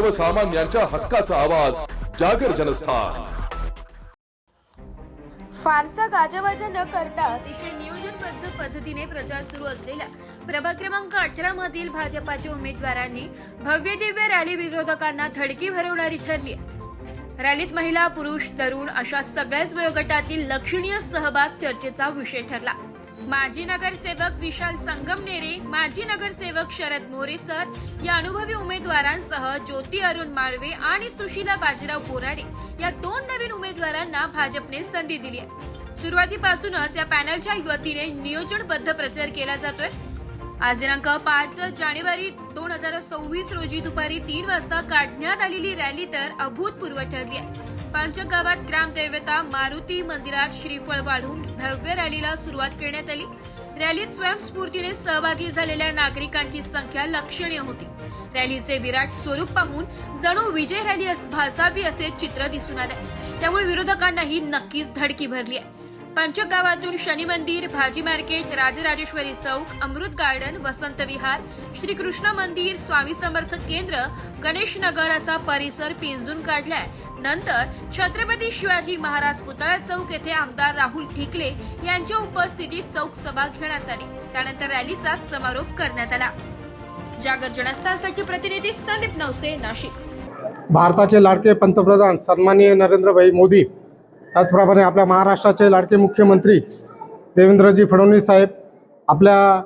सर्वसामान्यांच्या हक्काचा आवाज जागर जनस्थान. फारसा गाजावाजा न करता अतिशय नियोजनबद्ध पद्धतीने प्रचार सुरू असलेल्या प्रभाग क्रमांक अठरा मधील भाजपाच्या उमेदवारांनी भव्य दिव्य रॅली विरोधकांना धडकी भरवणारी ठरली रॅलीत महिला पुरुष तरुण अशा सगळ्याच वयोगटातील लक्षणीय सहभाग चर्चेचा विषय ठरला. माजी नगरसेवक विशाल संगमनेरे माजी नगरसेवक शरद मोरे सर या अनुभवी उमेदवारांसह ज्योती अरुण माळवे आणि सुशीला बाजीराव बोराडे या दोन नवीन उमेदवारांना भाजपने संधी दिली आहे. सुरुवातीपासूनच या पॅनलच्या वतीने नियोजनबद्ध प्रचार केला जातोय. आज दिनांक पाच जानेवारी दोन हजार सव्वीस रोजी दुपारी तीन वाजता काढण्यात आलेली रॅली तर अभूतपूर्व ठरली आहे. पंचगावात ग्रामदेवता मारुती मंदिरात श्रीफळ वाढून भव्य रॅलीला सुरुवात करण्यात आली. रॅलीत स्वयंस्फूर्तीने सहभागी झालेल्या नागरिकांची संख्या लक्षणीय होती. रॅलीचे विराट स्वरूप पाहून जणू विजय रॅली अस- भासावी असे चित्र दिसून आले. त्यामुळे विरोधकांनाही नक्कीच धडकी भरली आहे. पंचगावातून शनी मंदिर भाजी मार्केट राजराजेश्वरी चौक अमृत गार्डन वसंत विहार श्रीकृष्ण मंदिर स्वामी समर्थ केंद्र गणेश नगर असा परिसर पिंजून काढलाय. नंतर छत्रपती शिवाजी महाराज पुतळा चौक येथे आमदार राहुल ठिकले यांच्या उपस्थितीत चौक सभा घेण्यात आली. त्यानंतर रॅलीचा समारोप करण्यात आला. जागर जनस्थानसाठी प्रतिनिधी संदीप नवसे नाशिक. भारताचे लाडके पंतप्रधान सन्माननीय नरेंद्रभाई मोदी त्याचप्रमाणे आपल्या महाराष्ट्राचे लाडके मुख्यमंत्री देवेंद्रजी फडणवीस साहेब आपल्या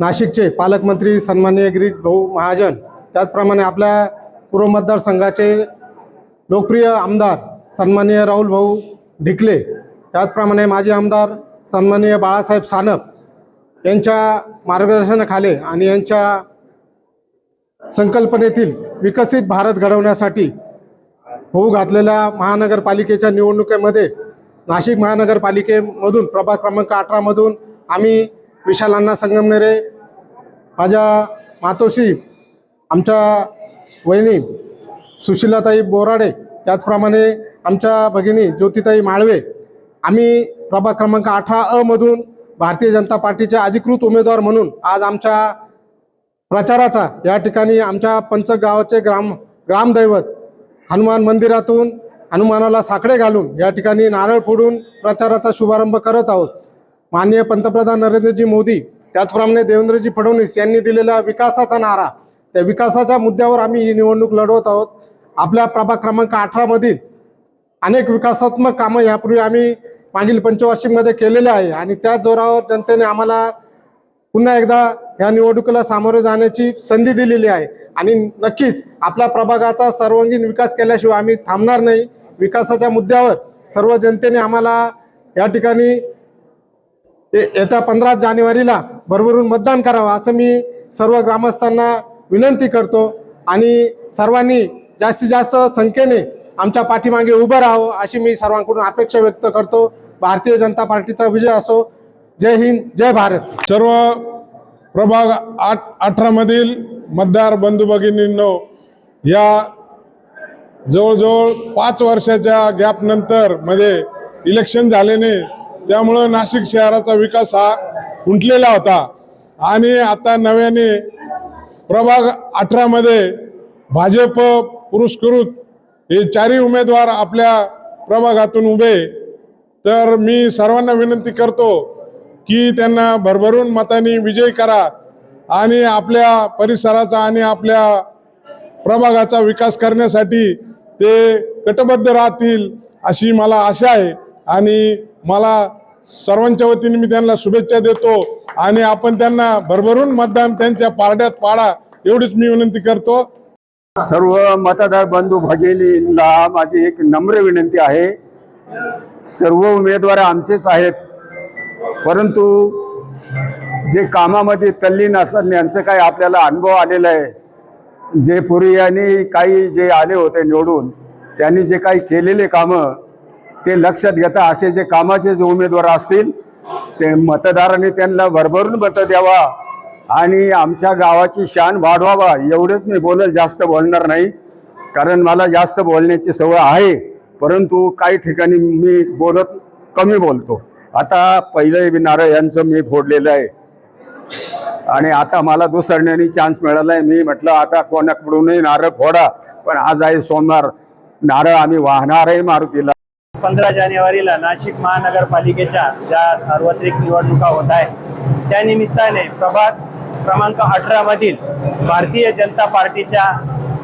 नाशिकचे पालकमंत्री सन्माननीय गिरीश भाऊ महाजन त्याचप्रमाणे आपल्या पूर्व मतदारसंघाचे लोकप्रिय आमदार सन्माननीय राहुल भाऊ ढिकले त्याचप्रमाणे माजी आमदार सन्माननीय बाळासाहेब सानप यांच्या मार्गदर्शनाखाली आणि यांच्या संकल्पनेतील विकसित भारत घडवण्यासाठी होऊ घातलेल्या महानगरपालिकेच्या निवडणुकीमध्ये नाशिक महानगरपालिकेमधून प्रभाग क्रमांक अठरामधून आम्ही विशालांना संगमनेरे माझ्या मातोश्री आमच्या वहिनी सुशीलाताई बोराडे त्याचप्रमाणे आमच्या भगिनी ज्योतिताई माळवे आम्ही प्रभाग क्रमांक अठरा अ मधून भारतीय जनता पार्टीचे अधिकृत उमेदवार म्हणून आज आमच्या प्रचाराचा या ठिकाणी आमच्या पंचगावाचे ग्राम ग्रामदैवत हनुमान मंदिरातून हनुमानाला साकडे घालून या ठिकाणी नारळ फोडून प्रचाराचा शुभारंभ करत आहोत. माननीय पंतप्रधान नरेंद्रजी मोदी त्याचप्रमाणे देवेंद्रजी फडणवीस यांनी दिलेला विकासाचा नारा त्या विकासाच्या मुद्द्यावर आम्ही ही निवडणूक लढवत आहोत. आपल्या प्रभाग क्रमांक अठरामधील अनेक विकासात्मक कामं यापूर्वी आम्ही मागील पंचवार्षिकमध्ये केलेले आहे आणि त्या जोरावर जनतेने आम्हाला पुन्हा एकदा या निवडणुकीला सामोरे जाण्याची संधी दिलेली आहे. आणि नक्कीच आपल्या प्रभागाचा सर्वांगीण विकास केल्याशिवाय आम्ही थांबणार नाही. विकासाच्या मुद्द्यावर सर्व जनतेने आम्हाला या ठिकाणी ये- येत्या पंधरा जानेवारीला भरभरून मतदान करावं असं मी सर्व ग्रामस्थांना विनंती करतो. आणि सर्वांनी जास्तीत जास्त संख्येने आमच्या पाठीमागे उभं राहावं अशी मी सर्वांकडून अपेक्षा व्यक्त करतो. भारतीय जनता पार्टीचा विजय असो. जय हिंद जय भारत. सर्व प्रभाग आठ अठरामधील मतदार बंधू भगिनींनो या जवळजवळ पाच वर्षाच्या गॅपनंतरमध्ये इलेक्शन झाल्याने त्यामुळं नाशिक शहराचा विकास हा उंटलेला होता. आणि आता नव्याने प्रभाग अठरामध्ये भाजप पुरस्कृत हे चारही उमेदवार आपल्या प्रभागातून उभे. तर मी सर्वांना विनंती करतो की त्यांना भरभरून मताने विजय करा. आणि आपल्या परिसराचा आणि आपल्या प्रभागाचा विकास करण्यासाठी ते कटबद्ध राहतील अशी मला आशा आहे. आणि मला सर्वांच्या वतीने मी त्यांना शुभेच्छा देतो आणि आपण त्यांना भरभरून मतदान त्यांच्या पारड्यात पाडा एवढीच मी विनंती करतो. सर्व मतदार बंधू भगिनींना माझी एक नम्र विनंती आहे. सर्व उमेदवार आमचेच आहेत. परंतु जे कामामध्ये तल्लीन असतात यांचं काही आपल्याला अनुभव आलेला आहे. जे पूर्वी यांनी काही जे आले होते निवडून त्यांनी जे काही केलेले कामं ते लक्षात घेता असे जे कामाचे जे उमेदवार असतील ते मतदारांनी त्यांना भरभरून मतं द्यावा आणि आमच्या गावाची शान वाढवावा एवढंच मी बोलत जास्त बोलणार नाही. कारण मला जास्त बोलण्याची सवय आहे परंतु काही ठिकाणी मी बोलत कमी बोलतो. आता पहिलं नारळ यांचं मी फोडलेलं आहे. आणि आता मला दुसरण्याने चान्स मिळाला आहे मी म्हटलं आता कोणाकडूनही नारळ फोडा पण आज आहे सोमवार. नारळ आम्ही वाहणार आहे मारुतीला. पंधरा जानेवारीला नाशिक महानगरपालिकेच्या ज्या सार्वत्रिक निवडणुका होत आहेत त्या निमित्ताने प्रभाग क्रमांक अठरा मधील भारतीय जनता पार्टीच्या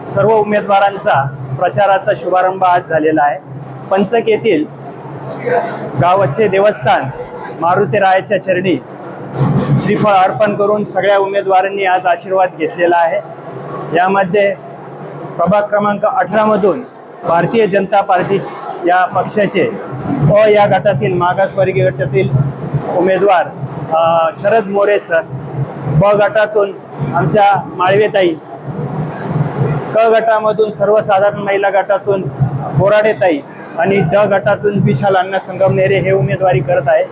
सर्व उमेदवारांचा प्रचाराचा शुभारंभ आज झालेला आहे. पंचक येथील गावाचे देवस्थान मारुतीरायाच्या चरणी श्रीफळ अर्पण करून सगळ्या उमेदवारांनी आज आशीर्वाद घेतलेला आहे. यामध्ये प्रभाग क्रमांक अठरामधून भारतीय जनता पार्टी या पक्षाचे अ या गटातील मागासवर्गीय गटातील उमेदवार शरद मोरे सर ब गटातून आमच्या माळवेताई क गटामधून सर्वसाधारण महिला गटातून बोराडेताई आणि ड गटातून विशाल अण्णा संगमनेरे हे उमेदवारी करत आहे.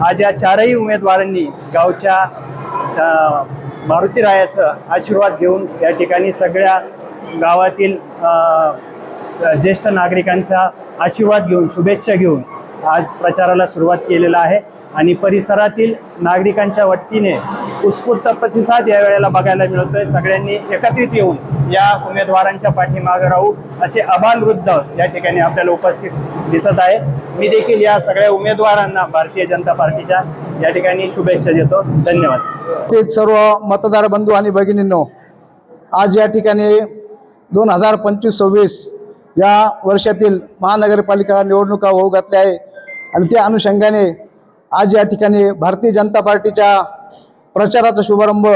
आज या चारही उमेदवारांनी गावच्या मारुतीरायाचं आशीर्वाद घेऊन या ठिकाणी सगळ्या गावातील स- ज्येष्ठ नागरिकांचा आशीर्वाद घेऊन शुभेच्छा घेऊन आज प्रचाराला सुरुवात केलेला आहे. आणि परिसरातील नागरिकांच्या वतीने उत्स्फूर्त प्रतिसाद या वेळेला बघायला मिळतोय. सगळ्यांनी एकत्रित येऊन या उमेदवारांच्या पाठीमागे राहू असे आबाल वृद्ध या ठिकाणी आपल्याला उपस्थित दिसत आहे. मी देखील या सगळ्या उमेदवारांना भारतीय जनता पार्टीच्या या ठिकाणी शुभेच्छा देतो. धन्यवाद. ते सर्व मतदार बंधू आणि भगिनींनो आज या ठिकाणी दोन हजार पंचवीस सव्वीस या वर्षातील महानगरपालिका निवडणुका होऊ घातल्या आहे. आणि त्या अनुषंगाने आज या ठिकाणी भारतीय जनता पार्टीच्या प्रचाराचा शुभारंभ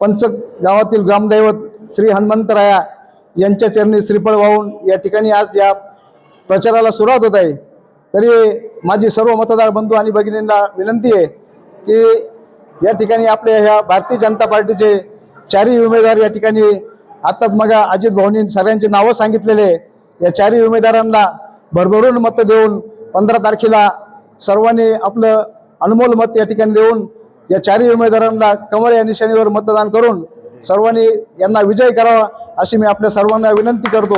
पंचक गावातील ग्रामदैवत श्री हनुमंतराया यांच्या चरणी श्रीफळ वाहून या ठिकाणी आज या प्रचाराला सुरुवात होत आहे. तरी माझी सर्व मतदार बंधू आणि भगिनींना विनंती आहे की या ठिकाणी आपल्या ह्या भारतीय जनता पार्टीचे चारही उमेदवार या ठिकाणी आत्ताच मग अजित भाऊनी सगळ्यांची नावं सांगितलेले या चारही उमेदवारांना भरभरून मतं देऊन पंधरा तारखेला सर्वांनी आपलं अनमोल मत या ठिकाणी देऊन या चारही उमेदवारांना कमळ या निशाणीवर मतदान करून सर्वांनी यांना विजय करावा अशी मी आपल्या सर्वांना विनंती करतो.